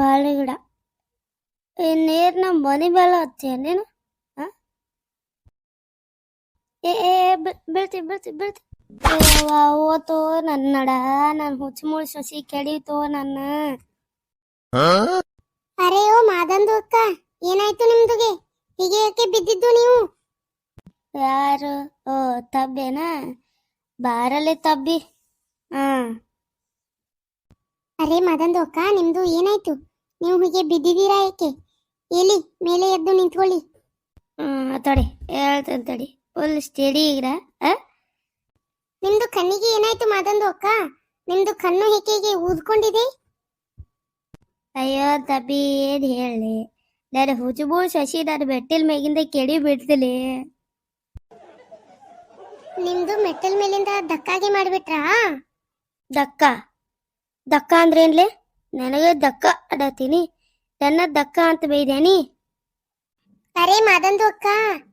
ಬಾಳೆ ಗಿಡ. ಈ ನೀರ್ ನಮ್ಮ ಮನೆ ಮೇಲೆ ಹತ್ತೀಯ ನೀನು? ಏ ಏ ಏ, ಬೀಳ್- ಬೀಳ್ತಿ ಬೀಳ್ತಿ ಬೀಳ್ತಿ. ಓತೋ ನನ್ನ ನಡ ನನ್ನ ಹುಚ್ಚ ಮುಳಿ ಸೊಸಿ ಕೆಡೀತೋ ನನ್ನ. ಅರೆ ಓ ಮಾದಂದು ಅಕ್ಕ ಏನಾಯ್ತು ನಿಮ್ದುಗೆ? ಹೀಗೆ ಯಾಕೆ ಬಿದ್ದಿದ್ದು ನೀವು? ಯಾರು? ಓ ತಬ್ಬೇನಾ? ಬಾರಲೆ ತಬ್ಬಿ. ಹಾ. ಅರೆ ಮಾದಂದು ಅಕ್ಕ ನಿಮ್ದು ಏನಾಯ್ತು? ನೀವು ಹೀಗೆ ಬಿದ್ದಿದ್ದೀರಾ ಯಾಕೆ ಎಲ್ಲಿ? ಮೇಲೆ ಎದ್ದು ನಿಂತ್ಕೊಳ್ಳಿ. ತಡಿ. ಹೇಳ್ತೇನೆ ತಡಿ. ಫುಲ್ ಸ್ಟಡಿ ಈಗ. ನಿಮ್ದು ಕಣ್ಣಿಗೆ ಏನಾಯ್ತು ಮಾದಂದು ಅಕ್ಕ? ನಿಮ್ದು ಕಣ್ಣು ಹೇಗೆ ಊದ್ಕೊಂಡಿದೆ? ಅಯ್ಯೋ ತಬಿ ಏನ್ ಹೇಳಿ. ನಾನು ಹುಜುಬು ಶಶಿ ನಾನು ಮೆಟ್ಟಿಲ್ ಮೇಗಿಂದ ಕೆಡಿ ಬಿಡ್ತಿಲಿ ನಿಮ್ದು ಮೆಟ್ಟಿಲ್ ಮೇಲಿಂದ ದಕ್ಕಾಗಿ ಮಾಡ್ಬಿಟ್ರಾ? ದಕ್ಕ ದಕ್ಕ ಅಂದ್ರೇನ್ಲೆ? ನನಗೆ ದಕ್ಕ ಅಡತೀನಿ ನನ್ನ ದಕ್ಕ ಅಂತ ಬೈದೇನಿ ಅರೆ ಮಾದಂದು ಅಕ್ಕ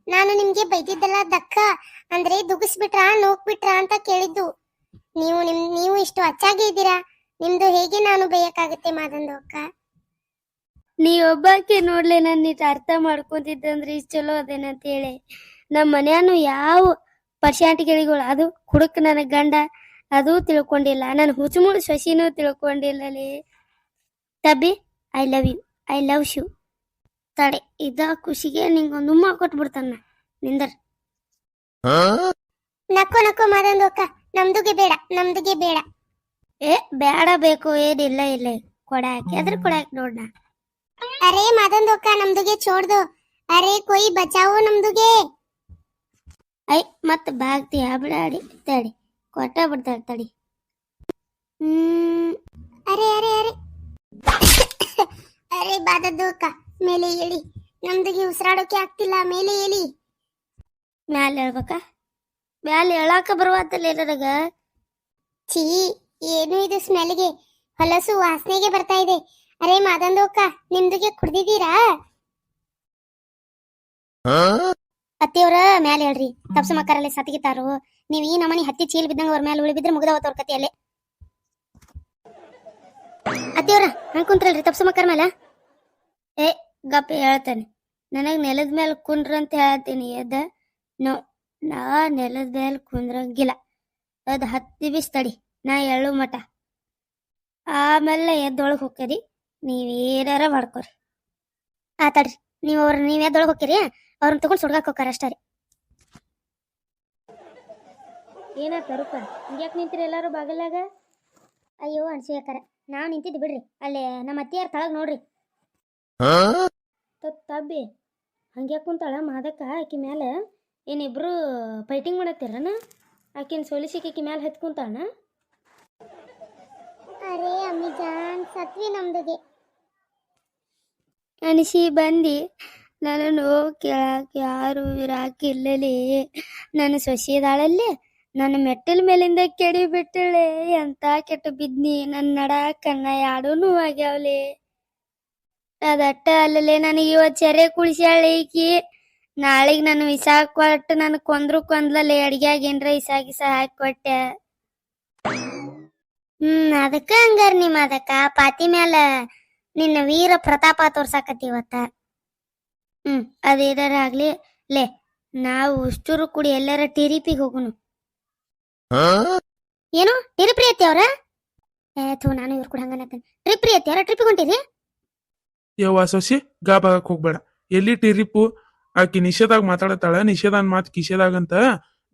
ನಾನು ನಿಮ್ಗೆ ಬೈದಿದ್ದಲ್ಲ ದಕ್ಕ ಅಂದ್ರೆ ದುಗಿಸ್ಬಿಟ್ರಾ ನೋಕ್ಬಿಟ್ರಾ ಅಂತ ಕೇಳಿದ್ದು. ನೀವು ನಿಮ್ ನೀವು ಇಷ್ಟು ಅಚ್ಚಾಗಿ ಇದ್ದೀರಾ? ನಿಮ್ದು ಹೇಗೆ ನಾನು ಬೈಯಕ್ಕಾಗತ್ತೆ ಮಾದಂದು ಅಕ್ಕ? ನೀ ಒಬ್ಬಾಕೆ ನೋಡ್ಲೆ ನನ್ನ ಇಟ್ಟು ಅರ್ಥ ಮಾಡ್ಕೊಂತಿದ್ದಂದ್ರೆ ಇಷ್ಟು ಚಲೋ ಅದೇನಂತ ಹೇಳಿ. ನಮ್ಮ ಮನ್ಯಾನು ಯಾವ ಪರ್ಶಾಂಟಿಗಳಿಗಳು ಅದು ಕುಡುಕ್ ನನ್ನ ಗಂಡ ಅದು ತಿಳ್ಕೊಂಡಿಲ್ಲ. ನನ್ನ ಹುಚ್ಚುಮುಳು ಶಶಿನೂ ತಿಳ್ಕೊಂಡಿಲ್ಲಲಿ. ತಬ್ಬಿ I love you I love you. ತಡೆ ಇದ ಖುಷಿಗೆ ನಿಂಗೊಂದು ಉಮ್ಮ ಕೊಟ್ಬಿಡ್ತಾನ ನಿಂದರ್. ನಕ್ಕೋ ನಕ್ಕೋ ಮಾದಂದು ಅಕ್ಕ ನಮ್ದುಗೆ ಬೇಡ ನಮ್ದುಗೆ ಬೇಡ. ಏ ಬೇಡ ಬೇಕು ಏನಿಲ್ಲ ಇಲ್ಲ. ಕೊಡಾಕಿ ಅದ್ರ ಕೊಡಾಕಿ ನೋಡ್ನ. ಅರೆ ಮಾದಂದು ಅಕ್ಕ ನಮ್ದುಗೆ ಚೋಡ್ದು ಅರೆ ಕೊಯ್ ಬಚಾವು ನಮ್ದುಗೆ. ಐ ಮತ್ತ ಬಾಗ್ತಿ ಬಿಡಾಡಿ ತಡಿ. ಕೊಟ್ಟ ಬಿಡ್ತಾಳ ತಡಿ. ಹ್ಮ್. ಅರೆ ಅರೆ ಅರೆ. ಅರೆ ಬಾದದ್ದು ಅಕ್ಕ ಮೇಲೆ ಹೇಳಿ ನಮ್ದಿಗೆ ಉಸಿರಾಡೋಕೆ ಆಗ್ತಿಲ್ಲ. ಮೇಲೆ ಹೇಳಿ ಮ್ಯಾಲೆ ಹೇಳ್ಬೇಕ? ಮ್ಯಾಲೆ ಹೇಳಾಕ ಬರುವತ್ತಲ್ಲ ನನಗ ಛೀ ಏನು ಇದು ಸ್ಮೆಲ್ಗೆ ಹೊಲಸು ವಾಸನೆಗೆ ಬರ್ತಾ ಇದೆ. ಅರೆ ಮಾದಂದು ನಿಮ್ದಿಗೆ ನಿಮ್ದುಗೆ ಕುಡ್ದಿದ್ದೀರಾ? ಅತ್ತಿಯವ್ರ ಮ್ಯಾಲೆ ಹೇಳ್ರಿ. ತಪ್ಸು ಮಕ್ಕರಲ್ಲಿ ಸತಿಗಿತಾರು ನೀವ್ ಈ ನಮನಿ ಹತ್ತಿ ಚೀಲ್ ಬಿದ್ದಂಗ ಅವ್ರ ಮ್ಯಾಲೆ ಉಳಿಬಿದ್ರೆ ಬಿದ್ರೆ ಮುಗ್ದ ಹೋತವ್ರ ಕತಿಯಲ್ಲಿ ಅತ್ತಿಯವ್ರ ಹಂಗ್ ಕುಂತ್ರಲ್ರಿ ತಪ್ಸ ಮಕ್ಕರ ಮ್ಯಾಲ? ಏ ಗಪ್ಪ ಹೇಳ್ತಾನೆ. ನನಗೆ ನೆಲದ ಮೇಲೆ ಕುಂದ್ರ ಅಂತ ಹೇಳ್ತೀನಿ. ಎದ್ದ ನೋ ನಾ ನೆಲದ ಮೇಲೆ ಕುಂದ್ರಂಗಿಲ್ಲ. ಅದ್ ಹತ್ತಿ ಬಿಸ್ ತಡಿ ನಾ ಎಳ್ಳು ಮಠ. ಆಮೇಲೆ ಎದ್ದೊಳಗೆ ಹೋಗ್ಕರಿ ನೀವ್ ಏನಾರ ಮಾಡ್ಕೊರಿ. ಆ ತಡ್ರಿ. ನೀವ್ ಅವ್ರ ನೀವ್ ಎದ್ದೊಳಗ್ ಹೋಗ್ಕರಿ ಅವ್ರನ್ನ ತಗೊಂಡ್ ಸುಡ್ಗಾಕ್ ಹೋಗ್ಕಾರ ಅಷ್ಟೇ ರೀ. ಏನಾತ ರೂಪ ಹಿಂಗ್ಯಾಕ್ ನಿಂತಿರಿ ಎಲ್ಲಾರು ಬಾಗಲಾಗ ಅಯ್ಯೋ ಅನ್ಸಿಯಕ್ಕಾರ ನಾವು ನಿಂತಿದ್ದು ಬಿಡ್ರಿ. ಅಲ್ಲಿ ನಮ್ಮ ಅತ್ತಿಯಾರ ತಳಗ್ ನೋಡ್ರಿ. ತಬ್ಬಿ ಹಂಗ್ಯಾಕ್ ಕುಂತಾಳ? ಮಾದಕ್ಕ ಆಕಿ ಮ್ಯಾಲ ಏನಿಬ್ರು ಫೈಟಿಂಗ್ ಮಾಡತ್ತೀರನ ಆಕಿನ ಸೋಲಿಸಿಕೆ ಆಕಿ ಮ್ಯಾಲ ಕುಂತಾಳ? ಅರೆ ಅಮ್ಮಿಜಾನ್ ಸತ್ವಿ ನಮ್ದುಗೆ. ಅನಿಸಿ ಬಂದಿ. ನನ್ನನ್ನು ಕೇಳಾಕ ಯಾರು ಇರಾಕಿಲ್ಲಲಿ ನನ್ನ ಸೊಸಿದಾಳಲ್ಲಿ ನನ್ನ ಮೆಟ್ಟಲ ಮೇಲಿಂದ ಕೆಡಿ ಬಿಟ್ಟಳೆ. ಎಂತ ಕೆಟ್ಟ ಬಿದ್ನಿ. ನನ್ನ ನಡ ಕಣ್ಣ ಯಾಡೂನು ಆಗ್ಯಾವಲಿ. ಅದಟ್ಟ ಅಲ್ಲಲೆ ನನಗೆ ಇವತ್ತು ಚರೆ ಕುಳಿಸ್ಯಾಳೆ ಈಕಿ. ನಾಳೆಗೆ ನಾನು ವಿಸ ಕೊಟ್ಟು ನನ್ ಕೊಂದ್ರು ಕೊಂದ್ಲಲ್ಲ ಅಡ್ಗ್ಯಾಗ ಏನ್ರ ಇಸಾ ಗಿಸ ಹಾಕಿ ಕೊಟ್ಟೆ. ಹ್ಮ್ ಅದಕ್ಕ ಹಂಗಾರ ನಿಮ್ಮ ಅದಕ್ಕ ಪಾತಿ ಮ್ಯಾಲ ನಿನ್ನ ವೀರ ಪ್ರತಾಪ ತೋರ್ಸಾಕತ್ತಿ ಇವತ್ತ. ಹ್ಮ್ ಅದೇದಾರ ಆಗ್ಲಿ. ಲೇ ನಾವು ಉಷ್ಟೂರು ಕುಡಿ ಎಲ್ಲರ ಟಿರಿಪಿಗೆ ಹೋಗುನು. ಏನು? ಟಿರಿಪ್ರಿ ಐತಿ ಅವ್ರ? ಏ ಥೂ ನಾನು ಇವ್ರ ಕೂಡ ಹಂಗನತ್ತೇನೆ. ಟ್ರಿಪ್ರಿ ಐತಿ ಅವ್ರ? ಟ್ರಿಪ್ಪಿಗೆ ಹೊಂಟಿರಿ? ಯವ್ವ ಸೊಸಿ ಗಾಬಾಗಕ್ ಹೋಗ್ಬೇಡ. ಎಲ್ಲಿ ಟಿರಿಪು? ಆಕಿ ನಿಷೇಧಾಗ ಮಾತಾಡತಾಳ ನಿಷೇಧಾನ್ ಮಾತ್ ಕಿಷೇದಾಗಂತ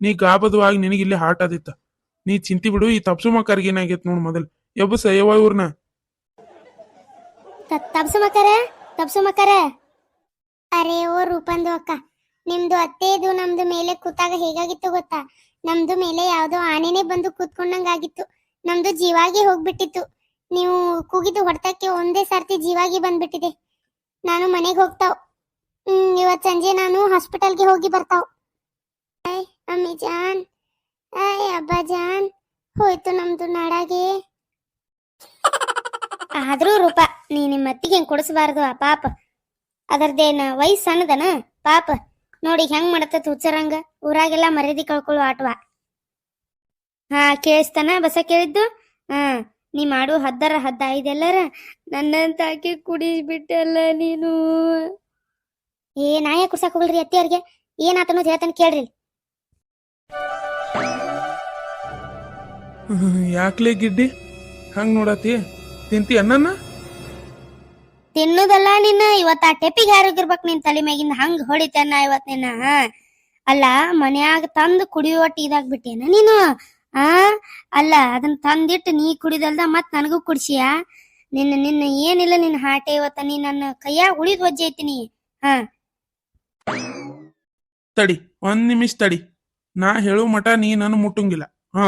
ನೀ ಗಾಬದವಾಗಿ ನಿನಗೆ ಇಲ್ಲಿ ಹಾರ್ಟ್ ಆದಿತ್ತ. ನೀ ಚಿಂತಿ ಬಿಡು, ಈ ತಪ್ಸು ಮಕ್ಕರಿಗೆ ಏನಾಗೈತ್ ನೋಡ್ ಮೊದಲ್. ಎಬ್ಬಸ ಯವ್ವ ಇವ್ರನ್ನ ತಪ್ಸು ಮಕ್ಕರ ತಪ್ಸು ಮಕ್ಕರೆ ಅರೆ, ಓ ರೂಪಂದು ಅಕ್ಕ, ನಿಮ್ದು ಅತ್ತೆದು ನಮ್ದು ಮೇಲೆ ಕೂತಾಗ ಹೇಗಾಗಿತ್ತು ಗೊತ್ತಾ? ನಮ್ದು ಮೇಲೆ ಯಾವ್ದೋ ಆನೆನೆ ಬಂದು ಕೂತ್ಕೊಂಡಂಗಾಗಿತ್ತು. ನಮ್ದು ಜೀವಾಗಿ ಹೋಗ್ಬಿಟ್ಟಿತ್ತು. ನೀವು ಕೂಗಿದ್ದು ಹೊಡೆತಕ್ಕೆ ಒಂದೇ ಸರ್ತಿ ಜೀವಾಗಿ ಬಂದ್ಬಿಟ್ಟಿದೆ. ನಾನು ಮನೆಗೆ ಹೋಗ್ತಾವ್. ಹ್ಮ್, ಇವತ್ ಸಂಜೆ ನಾನು ಹಾಸ್ಪಿಟಲ್ಗೆ ಹೋಗಿ ಬರ್ತಾವ್. ಅಮ್ಮಿ ಜಾನ್ ಆಯ್ ಅಬ್ಬಾ ಜಾನ್ ಹೋಯ್ತು ನಮ್ದು ನಾಡಾಗೆ. ಆದ್ರೂ ರೂಪ, ನೀ ನಿಮ್ಮ ಅತ್ತಿಗೆ ಹೆಂಗ್ ಕೊಡಿಸಬಾರ್ದು ಆ ಪಾಪ. ಅದರದೇನ ವಯಸ್ಸು ಅನ್ನದನ ಪಾಪ. ನೋಡಿ ಹೆಂಗ್ ಮಾಡತ್ತ ಹುಚ್ಚರಂಗ ಊರಾಗೆಲ್ಲ ಮರ್ಯಾದಿ ಕಳ್ಕೊಳ್ಳೋ ಆಟವ. ಹಾ, ಕೇಳಿಸ್ತಾನ ಬಸ ಕೇಳಿದ್ದು? ಹಾ ನೀ ಮಾಡು ಹದ್ದರ ಹದ್ದ ಇದೆಲ್ಲರ ನನ್ನ ತಾಕಿ ಕುಡಿಸ್ಬಿಟ್ಟಲ್ಲ ನೀನು. ಏ ನಾಯ ಕುಡ್ಸಕ್ ಹೋಗಲ್ರಿ ಅತ್ತಿಯವ್ರಿಗೆ. ಏನಾತನು ಹೇಳ್ತಾನೆ ಕೇಳ್ರಿ. ಯಾಕ್ಲೆ ಗಿಡ್ಡಿ? ಹಂಗ್ ನೋಡತಿ ತಿಂತಿ ಅನ್ನನ್ನ? ತಿನ್ನುದಲ್ಲ ನಿನ್ನ. ಇವತ್ತ ಆ ಟೆಪಿಗೆ ಹಾರೋಗಿರ್ಬೇಕು ನಿನ್ ತಲೆ ಮ್ಯಾಗಿಂದ ಹಂಗ್ ಹೊಡಿತೇನ ಇವತ್ ನಿನ್ನ? ಅಲ್ಲ ಮನ್ಯಾಗ ತಂದು ಕುಡಿಯುವಟ್ಟು ಇದಾಗ್ಬಿಟ್ಟೇನ ನೀನು? ಆ? ಅಲ್ಲ ಅದನ್ನ ತಂದಿಟ್ಟು ನೀ ಕುಡಿದಲ್ದ ಮತ್ ನನಗೂ ಕುಡ್ಸಿಯಾ? ನಿನ್ನ ನಿನ್ನ ಏನಿಲ್ಲ ನಿನ್ನ ಹಾಟೆ ಇವತ್ತ ನೀ ನನ್ನ ಕೈಯಾಗ ಉಳಿದ್ ಒಜ್ಜೆ ಐತಿನಿ ಹಾ. ತಡಿ ಒಂದ್ ನಿಮಿಷ ತಡಿ. ನಾ ಹೇಳು ಮಟ ನೀ ನನ್ನ ಮುಟ್ಟಂಗಿಲ್ಲ. ಹಾ.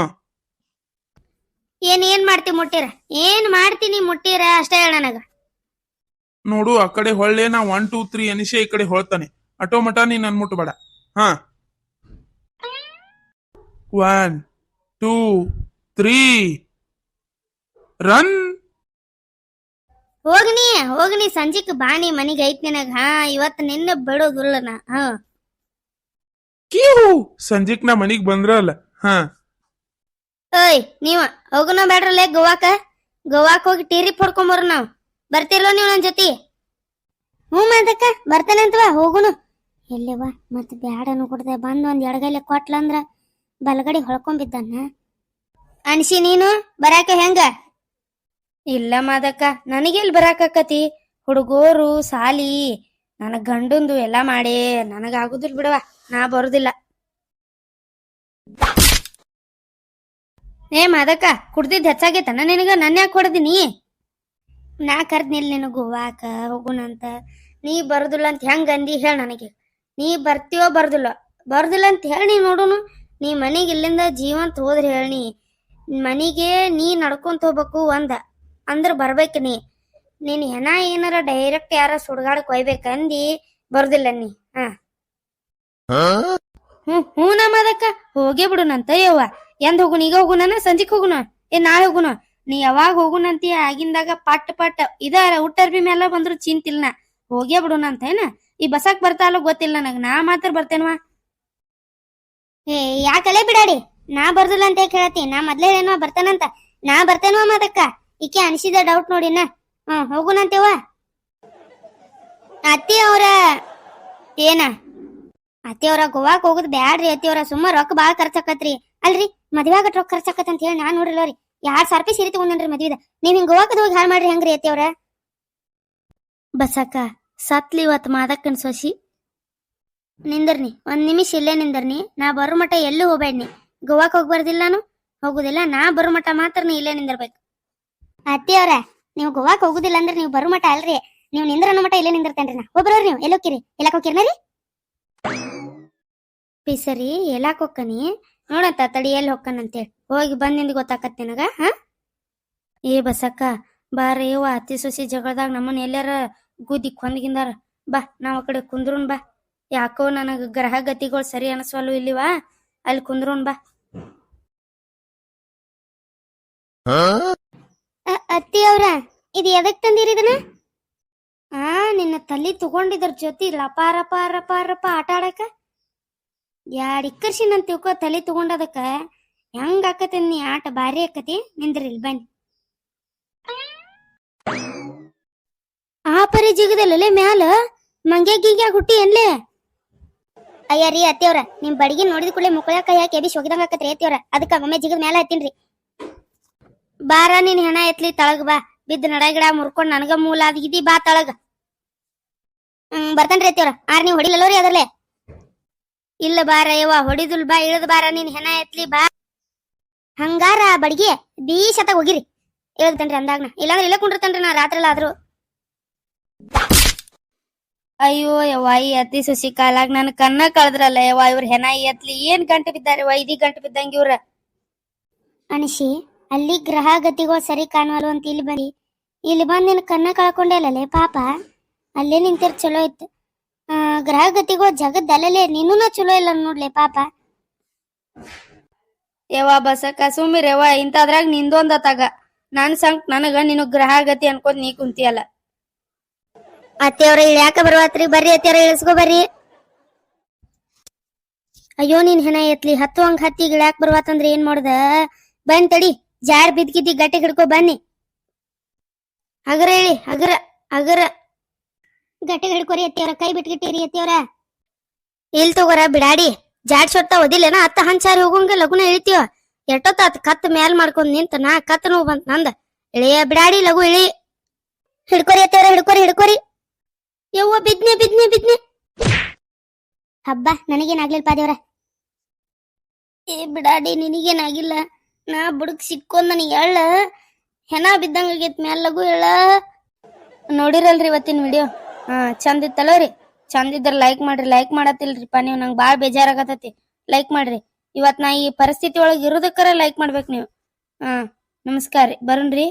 ಏನ್ ಏನ್ ಮಾಡ್ತಿ ಮುಟ್ಟಿರ? ಏನ್ ಮಾಡ್ತೀನಿ ಮುಟ್ಟಿರ? ಅಷ್ಟೇ ಹೇಳ ನನಗ. ನೋಡು ಆ ಕಡೆ ಹೊಳ್ಳೆ ನಾ ಒನ್ ಟೂ ತ್ರೀ ಅನಿಶೆ ಈ ಕಡೆ ಹೊಳ್ತಾನೆ. ಅಟೋ ಮಠ ನೀ ನನ್ನ ಮುಟ್ಟಬೇಡ ಹಾ. One two three run. ಹೋಗ್ನಿ ಹೋಗ್ನಿ ಸಂಜಿಕ್ ಬಾಣಿ ಮನಿಗ್ ಐತ್ ನಿನಗ. ಹಾ ಇವತ್ ನಿನ್ನ ಬಿಡೋದಿಲ್ಲ ನಾ ಹಾ. ಕ್ಯೂ ಸಂಜಿಕ್ ನಾ ಮನಿಗ್ ಬಂದ್ರಲ್ಲ. ಹಾ. ಓಯ್ ನೀವ ಹೋಗುನ ಬೇಡ್ರಲ್ಲೇ ಗೋವಾಕ. ಗೋವಾಕ್ ಹೋಗಿ ಟೀರಿ ಹೊಡ್ಕೊಂಬರ್ ನಾವ್. ಬರ್ತಿರ್ಲೋ ನೀವು ನನ್ನ ಜೊತೆ? ಹ್ಞೂ ಮಾದಕ್ಕ ಬರ್ತಾನೆ ಅಂತವಾ ಹೋಗುನು. ಎಲ್ಲವ ಮತ್ ಬ್ಯಾಡನು ಕೊಡ್ದೆ ಬಂದ್ ಒಂದ್ ಎಡಗೈಲೆ ಕೊಟ್ಲಂದ್ರ ಬಲಗಡೆ ಹೊಳ್ಕೊಂಬಿದ್ದಾನ. ಅನ್ಸಿ ನೀನು, ಬರಾಕ ಹೆಂಗ? ಇಲ್ಲ ಮಾದಕ್ಕ, ನನಗೆಲ್ ಬರಾಕತಿ ಹುಡುಗೋರು, ಸಾಲಿ ನನಗ್ ಗಂಡಂದು ಎಲ್ಲಾ ಮಾಡಿ ನನಗಾಗುದಿಲ್ ಬಿಡವಾ ನಾ ಬರುದಿಲ್ಲ. ಏ ಮಾದಕ್ಕ, ಕುಡ್ದಿದ್ ಹೆಚ್ಚಾಗೈತನ ನಿನಗ? ನನ್ನ ಯಾಕೆ ಹೊಡೆದಿನಿ ನಾ? ಕರ್ದ್ನಿಲ್ ನಿನಗ ಗೋವಾಕ ಹೋಗುಣಂತ ನೀ ಬರುದಿಲ್ಲ ಅಂತ ಹೆಂಗ್ ಅಂದಿ ಹೇಳ ನನಗೆ. ನೀ ಬರ್ತೀವೋ ಬರ್ದಿಲ್ಲ. ಬರ್ದಿಲ್ಲ ಅಂತ ಹೇಳಿ ನೀ ನೋಡುನು. ನೀ ಮನೆಗೆ ಇಲ್ಲಿಂದ ಜೀವಂತ ಹೋದ್ರೆ ಹೇಳಿ ಮನಿಗೆ ನೀ ನಡ್ಕೊಂತ ಹೋಗ್ಬೇಕು ಒಂದ. ಅಂದ್ರ ಬರ್ಬೇಕು ನೀ. ನೀನ್ ಹೆಣ ಏನಾರ ಡೈರೆಕ್ಟ್ ಯಾರ ಸುಡ್ಗಾಡಕ್ ಒಯ್ಬೇಕಂದಿ ಬರ್ದಿಲ್ಲ ನೀ. ಹಾ. ಹ್ಞೂ ನಮ್ಮ ಅದಕ್ಕ. ಹೋಗೇ ಬಿಡುನಂತ ಯವ್ವ ಎಂದ್ ಹೋಗುಣ ಈಗ ಹೋಗುಣ ಸಂಜಿಕ್ ಹೋಗುಣ ಏ ನಾಳೆ ಹೋಗುಣ ನೀ ಯಾವಾಗ ಹೋಗುಣಂತಿ ಆಗಿಂದಾಗ ಪಟ್ ಪಟ್. ಇದ ಉಟ್ಟರ್ಬಿ ಮೇಲೆ ಬಂದ್ರು ಚಿಂತಿಲ್ಲ ನಾ ಹೋಗೇ ಬಿಡುನಂತ ಏನ ಈ ಬಸಕ್ ಬರ್ತಾಲೋ ಗೊತ್ತಿಲ್ಲ ನನಗ. ನಾ ಮಾತ್ರ ಬರ್ತೇನ್ವಾ? ಏ ಯಾಕಲೆ ಬಿಡಾಡಿ? ನಾ ಬರ್ದಿಲ್ಲ ಅಂತ ಕೇಳತಿ ನಾ ಮೊದ್ಲೇ ಏನೋ ಬರ್ತಾನಂತ. ನಾ ಬರ್ತೇನೋ ಮಾದಕ್ಕ ಈಕೆ ಅನಿಸಿದ ಡೌಟ್ ನೋಡಿನ ಹ್ಮ್ ಹೋಗುನಂತೇವ ಅತ್ತಿ ಅವ್ರ ಏನ? ಅತ್ತಿ ಅವ್ರ ಗೋವಾಕ್ ಹೋಗುದ್ ಬ್ಯಾಡ್ರಿ ಅತ್ತಿ ಅವ್ರ. ಸುಮ್ಮ ರೊಕ್ಕ ಬಾಳ ಖರ್ಚಾಕತ್ರಿ. ಅಲ್ರಿ ಮದ್ವೆಗ ರೊಕ್ಕ ಖರ್ಚಾಕತ್ ಅಂತ ಹೇಳಿ ನಾ ನೋಡಿಲ್ಲವ್ರಿ ರೀ ಯಾರ್ ರೂಪಾಯಿ ಸೀರೆ ತಗೊಂಡ್ರಿ ಮದ್ವಿದ? ನೀವ್ ಹಿಂಗ್ ಗೋವಾಕದ ಹೋಗಿ ಹಾಳು ಮಾಡ್ರಿ ಹೆಂಗ್ರಿ ಅತ್ತಿಯವ್ರ ಬಸಕ್ಕ, ಸತ್ಲಿ ಇವತ್ ಮಾದಕ್ಕನ್ ಸೊಸಿ ನಿಂದರ್ನಿ, ಒಂದ್ ನಿಮಿಷ ಇಲ್ಲೇ ನಿಂದರ್ನಿ. ನಾ ಬರೋ ಮಠ ಎಲ್ಲೂ ಹೋಗ್ಬೇಡ್ನಿ. ಗೋವಾಕ್ ಹೋಗ್ಬಾರ್ದಿಲ್ಲ ನಾನು? ಹೋಗುದಿಲ್ಲ? ನಾ ಬರೋ ಮಠ ಮಾತ್ರ ನೀ ಇಲ್ಲೇ ನಿಂದಿರ್ಬೇಕು. ಅತ್ತಿಯವ್ರ ನೀವು ಗೋವಾಕ್ ಹೋಗುದಿಲ್ಲ ಅಂದ್ರೆ ನೀವು ಬರೋ ಮಠ ಅಲ್ರಿ. ನೀವು ನಿಂದ್ರನ ಮಟ ಇಲ್ಲೇ ನಿಂದಿರ್ತೇನ್ರಿ ನಾ. ಒಬ್ರು ನೀವು. ಎಲ್ಲೋಕ್ಕಿರಿ ಎಲ್ಲಾಕ್ ಹೋಗಿರ್ನರಿ ಪಿಸರಿ ಎಲ್ಲಾಕ್ ಹೊಕ್ಕನಿ? ನೋಡಂತ ತಡಿ ಎಲ್ಲಿ ಹೋಗ್ಕನಂತೇಳಿ ಹೋಗಿ ಬಂದಿಂದ ಗೊತ್ತಾಕತ್ ನಿನಗ, ಹಾ? ಏ ಬಸಕ್ಕ, ಬಾರ ಯವ್ವ ಅತ್ತಿ ಸೊಸಿ ಜಗಳದಾಗ ನಮ್ಮನ್ನ ಎಲ್ಲಾರ ಗುದ್ದಿ ಕೊಂದ್ಗಿಂದಾರ. ಬಾ, ನಾವ್ ಆ ಕಡೆ ಕುಂದ್ರುನ್ ಬಾ. ಯಾಕೋ ನನಗ ಗ್ರಹ ಗತಿಗಳು ಸರಿ ಅನಿಸ್ವಲ್ಲು ಇಲ್ಲಿವಾ? ಅಲ್ಲಿ ಕುಂದ್ರೋಣ ಬಾ. ಅತ್ತಿ ಅವ್ರ ಇದು ಎದಕ್ ತಂದಿರಿ ಇದನ್ನ? ಆ ನಿನ್ನ ತಲಿ ತಗೊಂಡಿದ್ರ ಜೊತೆ ಲಪಾರ ಪಾರ ಪಾರಪ ಆಟ ಆಡಕ? ಯಾಡ್ ಇಕ್ಕರ್ಸಿ ನನ್ ತಿಳ್ಕೊ ತಲೆ ತಗೊಂಡದಕ್ಕ? ಹೆಂಗ್ ಆಕತಿ ನೀ ಆಟ ಭಾರಿ ಆಕತಿ? ನಿಂದ್ರಿಲ್ ಬನ್ನಿ. ಆ ಪರಿ ಜಿಗದಲ್ಲೇ ಮ್ಯಾಲ ಮಂಗ್ಯಾಗ ಹುಟ್ಟಿ ಏನ್ಲೇ? ಅಯ್ಯ ರೀ ಅತ್ತಿಯವ್ರ, ನಿಮ್ ಬಡಿಗೆ ನೋಡಿದ ಕೂಡಲೇ ಮುಕ್ಕಳ ಕೈ ಹಾಕಿ ಎಬಿ ಸೊಗಿದಂಗ ಆಕತ್ರಿ ಅತ್ತಿಯವ್ರ. ಅದಕ್ಕ ಒಮ್ಮೆ ಜಿಗದ ಮೇಲೆ ಹತ್ತೀನ್ರಿ ಬಾರ ನೀನ್ ಹೆಣ ಎತ್ಲಿ, ತಳಗ್ ಬಾ. ಬಿದ್ದ ನಡಗಿಡ ಮುರ್ಕೊಂಡ್ ನನಗ ಮೂಲ ಅದಿಗಿದಿ ಬಾ ತಳಗ. ಹ್ಮ್ ಬರ್ತೇನ್ರಿ ಅತ್ತಿಯವ್ರ. ಆರ್ ನೀವ್ ಹೊಡಿಲಲ್ಲೋ ರೀ ಅದರ್ಲೆ ಇಲ್ಲ ಬಾರ ಯವ್ವ, ಹೊಡಿದುಲ್ ಬಾ, ಇಳದ್ ಬಾರ ನೀನ್ ಹೆಣ ಎತ್ಲಿ, ಬಾ. ಹಂಗಾರ ಬಡಗಿ ಬೀಸತ್ತಾಗ ಹೋಗಿರಿ. ಹೇಳ್ತೇನ್ರಿ ಅಂದಾಗ್ನ. ಇಲ್ಲಾಂದ್ರೆ ಇಲ್ಲ ಕುಂಡಿರ್ತೇನ್ರಿ ನಾ ರಾತ್ರಿ ಆದ್ರೂ. ಅಯ್ಯೋ ಯವ್ವ ಈ ಅತಿ ಸೊಸಿ ಕಾಲಾಗ ನನ್ ಕನ್ನ ಕಳದ್ರಲ್ಲ ಯವ್ವ ಇವ್ರ ಹೆಣ ಎತ್ಲಿ ಏನ್ ಗಂಟು ಬಿದ್ದಾರೆ ವೈದಿ ಗಂಟು ಬಿದ್ದಂಗ ಇವ್ರ? ಅನಿಶಿ ಅಲ್ಲಿ ಗ್ರಹ ಗತಿಗೋ ಸರಿ ಕಾಣವಲ್ವ ಅಂತ ಇಲ್ಲಿ ಬನ್ನಿ ಇಲ್ಲಿ ಬಂದ್ ನಿನ್ ಕನ್ನ ಕಳ್ಕೊಂಡೆಲ್ಲೇ ಪಾಪ. ಅಲ್ಲೇ ನಿಂತಿರ್ ಚಲೋ ಇತ್ತು. ಆ ಗ್ರಹ ಗತಿಗಳು ಜಗದಲ್ಲೇ ನೀನು ಚಲೋ ಇಲ್ಲ ನೋಡ್ಲೆ ಪಾಪ. ಯವ್ವ ಬಸಕ್ಕ ಸುಮ್ಮಿರ್ ಯವ್ವ ಇಂಥದ್ರಾಗ ನಿಂದೊಂದ ತಗ ನನ್ ಸಂಕ್ ನನಗ ನೀನು ಗ್ರಹ ಗತಿ ಅನ್ಕೊಂಡ್ ನೀ ಕುಂತಿಯಲ್ಲ. ಅತ್ತೆಯವ್ರ ಇಳ್ಯಾಕ ಬರುವತ್ರಿ? ಬರ್ರಿ ಅತ್ತೆಯವ್ರ, ಇಳಿಸ್ಕೊ ಬರ್ರಿ. ಅಯ್ಯೋ, ನೀನ್ ಹೆಣ ಎತ್ಲಿ, ಹತ್ತು ಹಂಗ ಹತ್ತಿ ಇಳ್ಯಾಕ ಬರುವತ್ತಂದ್ರ ಏನ್ ಮಾಡ್ದ? ಬನ್ ತಡಿ, ಜಾರ್ ಬಿದ್ಕಿದ್ದಿ ಗಟ್ಟಿ ಹಿಡ್ಕೊ ಬನ್ನಿ. ಹಗರ ಹೇಳಿ ಹಗರ ಹಗರ. ಗಟ್ಟಿ ಹಿಡ್ಕೊರಿ ಅತ್ತಿಯವ್ರ, ಕೈ ಬಿಟ್ಗಿಟ್ಟಿರಿ ಅತ್ತಿಯವ್ರ. ಇಲ್ ತಗೋರ, ಬಿಡಾಡಿ. ಜಾಡ್ ಸೊಟ್ಟ ಒದಿಲೇನ? ಅತ್ತ ಹಂಚಾರಿ ಹೋಗಂಗ ಲಗುನ ಇಳಿತೀವ ಎಷ್ಟೊತ್ತಾತ್ ಕತ್ ಮ್ಯಾಲ್ ಮಾಡ್ಕೊಂಡ್ ನಿಂತ, ನಾ ಕತ್ ನೋವು ಬಂತ ನಂದ. ಇಳಿಯ, ಬಿಡಾಡಿ, ಲಗು ಇಳಿ. ಹಿಡ್ಕೊರಿ ಅತ್ತಿಯವ್ರ, ಹಿಡ್ಕೊರಿ ಹಿಡ್ಕೊರಿ. ಯವ್ವ, ಬಿದ್ನೆ ಬಿದ್ನೆ ಬಿದ್ನೆ. ಹಬ್ಬ, ನನಗೇನಾಗ್ಲಿಲ್ಲ ದೇವ್ರ ಏ, ಬಿಡಾಡಿ, ನಿನಗೇನಾಗಿಲ್ಲ. ನಾ ಬುಡಕ್ ಸಿಕ್ಕೊಂದ್ ನನಗೆ ಎಳ್ಳ ಹೆಣ ಬಿದ್ದಂಗ ಆಗೈತ್ ಮ್ಯಾಲಗು ಹೇಳ. ಎಳ್ಳ ನೋಡಿರಲ್ರಿ ಇವತ್ತಿನ ವಿಡಿಯೋ ಹಾ, ಚಂದ ಇತ್ತಲ್ಲ ರೀ? ಚಂದ ಇದ್ರ ಲೈಕ್ ಮಾಡ್ರಿ. ಲೈಕ್ ಮಾಡತ್ತಿಲ್ರಿಪ್ಪ ನೀವು. ನಂಗೆ ಭಾಳ ಬೇಜಾರಾಗತೈತಿ ಲೈಕ್ ಮಾಡ್ರಿ. ಇವತ್ ನಾ ಈ ಪರಿಸ್ಥಿತಿ ಒಳಗೆ ಇರೋದಕ್ಕರ ಲೈಕ್ ಮಾಡ್ಬೇಕು ನೀವು. ಹಾ, ನಮಸ್ಕಾರ ರೀ. ಬರೋಣ್ರಿ?